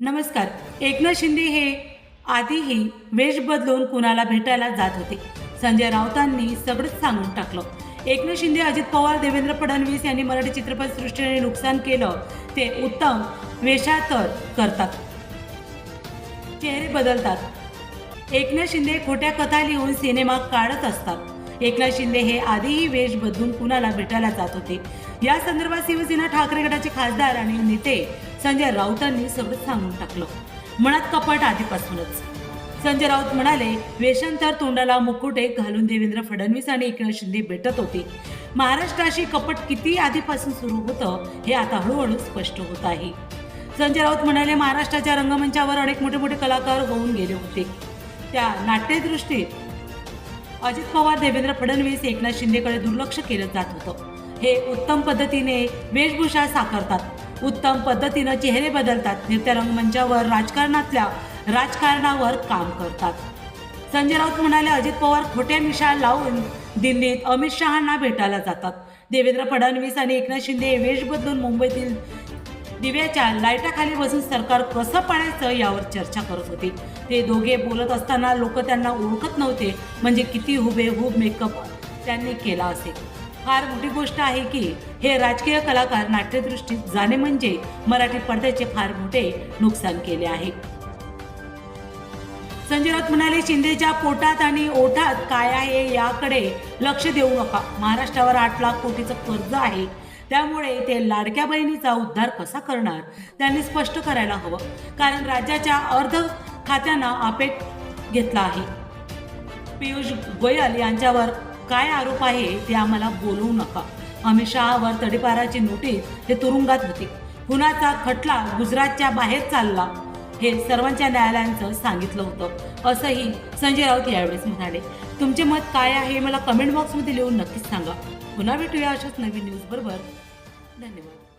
नमस्कार एकनाथ शिंदे हे आधीही वेश बदलून कुणाला भेटायला जात होते. संजय राऊतांनी सगळंच सांगून टाकलं. एकनाथ शिंदे अजित पवार देवेंद्र फडणवीस यांनी मराठी चित्रपटसृष्टीने नुकसान केलं ते उत्तम वेषातर करतात. चेहरे बदलतात. एकनाथ शिंदे खोट्या कथा लिहून सिनेमा काढत असतात. एकनाथ शिंदे हे आधीही वेश बदलून कुणाला भेटायला जात होते? या संदर्भात शिवसेना ठाकरे गटाचे खासदार आणि नेते संजय राऊतांनी सगळं सांगून टाकलं. मनात कपट आधीपासूनच. संजय राऊत म्हणाले वेषांतर तोंडाला मुकुटे घालून देवेंद्र फडणवीस आणि एकनाथ शिंदे भेटत होते. महाराष्ट्राशी कपट किती आधीपासून सुरू होतं हे आता हळूहळू स्पष्ट होत आहे. संजय राऊत म्हणाले महाराष्ट्राच्या रंगमंचावर अनेक मोठे मोठे कलाकार होऊन गेले होते. त्या नाट्यदृष्टीत अजित पवार देवेंद्र फडणवीस एकनाथ शिंदेकडे दुर्लक्ष केलं जात होतं. हे उत्तम पद्धतीने वेशभूषा साकारतात. उत्तम पद्धतीनं चेहरे बदलतात. नृत्य रंगमंचावर राजकारणातल्या राजकारणावर काम करतात. संजय राऊत म्हणाले अजित पवार खोट्या मिशा लावून दिल्लीत अमित शहांना भेटायला जातात. देवेंद्र फडणवीस आणि एकनाथ शिंदे वेश बदलून मुंबईतील दिव्याच्या लाईटाखाली बसून सरकार कसं पाडायचं यावर चर्चा करत होते. ते दोघे बोलत असताना लोक त्यांना ओळखत नव्हते. म्हणजे किती हुबेहूब मेकअप त्यांनी केला असेल. फार मोठी गोष्ट आहे की हे राजकीय कलाकार नाट्यदृष्टीत जाणे म्हणजे मराठी पडद्याचे फार मोठे नुकसान केले आहे. संजय राऊत म्हणाले शिंदेच्या पोटात आणि ओठात काय आहे याकडे लक्ष देऊ नका. महाराष्ट्रावर आठ लाख कोटीचं कर्ज आहे. त्यामुळे ते लाडक्या बहिणीचा उद्धार कसा करणार? त्यांनी स्पष्ट करायला हवं. कारण राज्याच्या अर्ध खात्यांना आपेट घेतला आहे. पियुष गोयल यांच्यावर काय आरोप आहे ते आम्हाला बोलवू नका. अमित शहावर तडीपाराची नोटीस ते तुरुंगात होती. खुनाचा खटला गुजरातच्या बाहेर चालला हे सर्वांच्या न्यायालयांचं सांगितलं होतं. असंही संजय राऊत यावेळेस म्हणाले. तुमचे मत काय आहे मला कमेंट बॉक्समध्ये लिहून नक्कीच सांगा. पुन्हा भेटूया अशाच नवीन न्यूज बरोबर. धन्यवाद.